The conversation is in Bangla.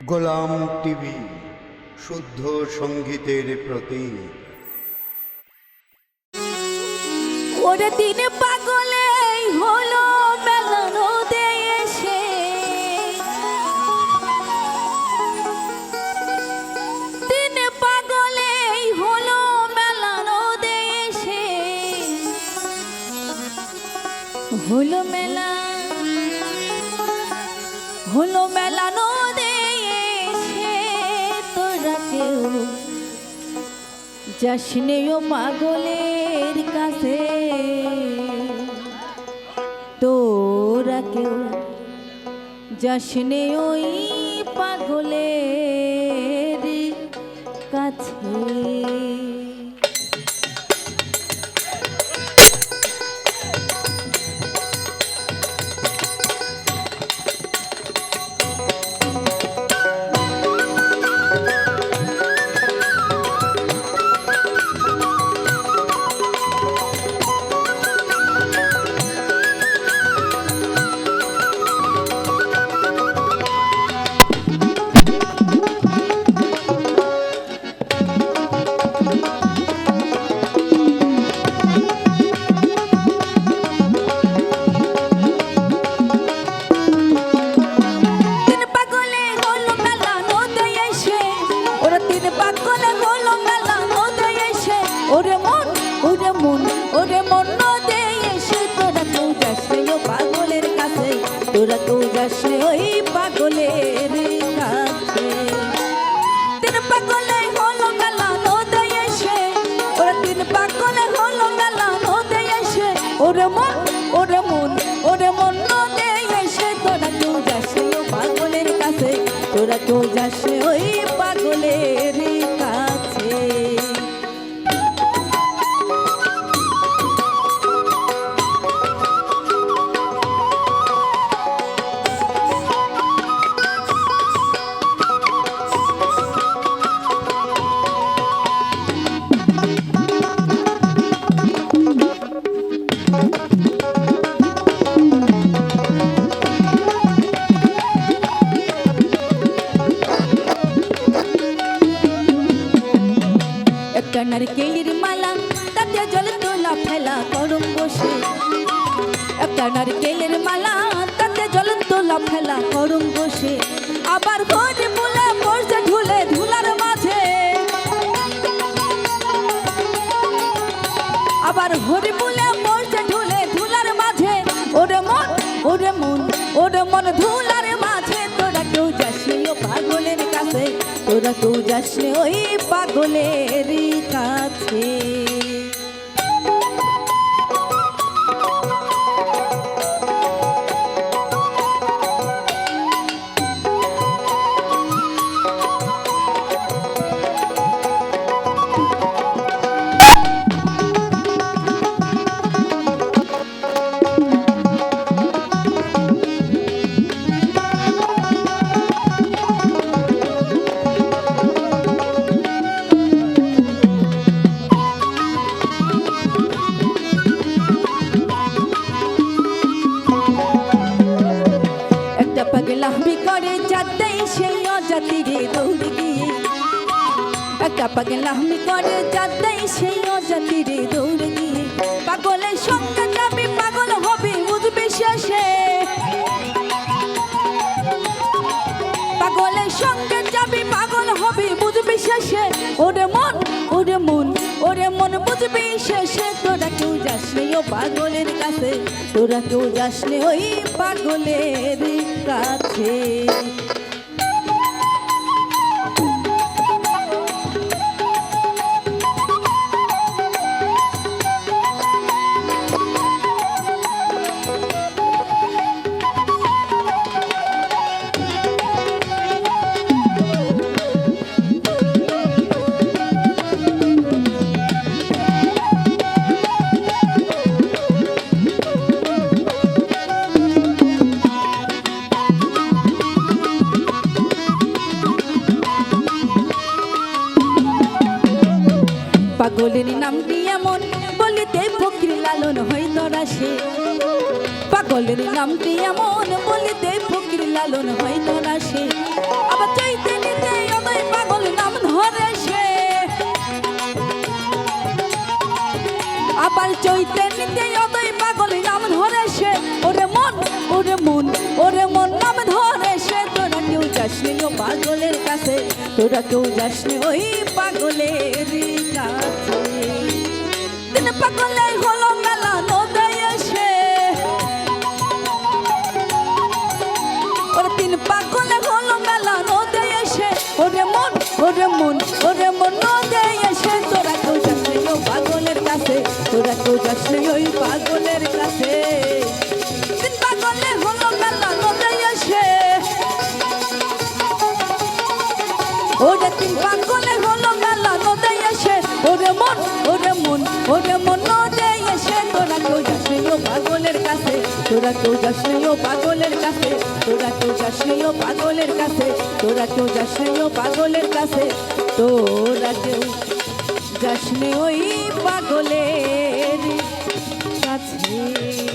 গোলাম টিভি, শুদ্ধ সঙ্গীতের পাগলে হলো মেলানো দিনে পাগলে হলো মেলানো হলো মেলা, হলো মেলানো যাসনেও পাগলের কাছে। তোরা কেউ যাসনে ওই পাগলের ওরে মন ওরে মন ওরে মন নদে এসে তোরা কেউ যাস রে পাগলের কাছে, তোরা কেউ যাস রে ওই পাগলের কাছে। তিন পাগলে হলো মেলা নদে এসে, ওরা তিন পাগলে হলো মেলা নদে এসে, ওরে মন ওরে মন ওরে মন নদে এসে তোরা কেউ যাস রে পাগলের কাছে, তোরা কেউ যাস ওই পাগলের একটা নারকেলের মালা, তাতে জল তোলা ফেলা করম বসে। একটা নারকেলের মালা, তাতে জল তোলা ফেলা করম বসে। আবার ঘরে বলে পড়ছে ঝুলে ঝুলার মাঝে। আবার হরি বলে পড়ছে ঝুলে ঝুলার মাঝে। ওরে মন ওরে মন ওরে মন ধুলার কেউ যাসনি ওই পাগলের কাছে। সেই অজাতিরে দৌড় গিয়ে একটা পাগলামি করে যাতে সেই অজাতিরে দৌড় গিয়ে পাগলের সঙ্গে যাবি পাগল হবে বুঝবি শেষে পাগলের সঙ্গে যাবি পাগল হবে বুঝবি শেষে ওরে মন ওরে মন ওরে মন বুঝবি শেষে। তোরা কেউ যাস নে ও পাগলের কাছে, তোরা কেউ যাস নে ওই পাগলের কাছে। বলির নাম দিয়া মন বলিতে ফকির লালন হইল রাশে পাগলের দিয়া মন বলিতে ফকির লালন হইল রাশে আবার চাইতে নিতে অদয় পাগল নাম ধরে সে। আবার চৈতে নিতে অদয় পাগল নাম ধরে সে। ওরে মন ওরে মন ওরে মন নাম ধরে সে। তোরা কেউ যাসনি ও পাগলের কাছে, তোরা কেউ যাসনি ওই পাগল ওরে মন ওরে মন নদে এসে। তোরা কেউ যাস পাগলের কাছে, তোরা কেউ যাসনি ওই পাগলের কাছে। তোরা কেউ যাস ও পাগলের কাছে, তোরা কেউ যাস ও পাগলের কাছে, তোরা কেউ যাস ও পাগলের কাছে, তোরা কেউ যাস ওই পাগলের কাছে।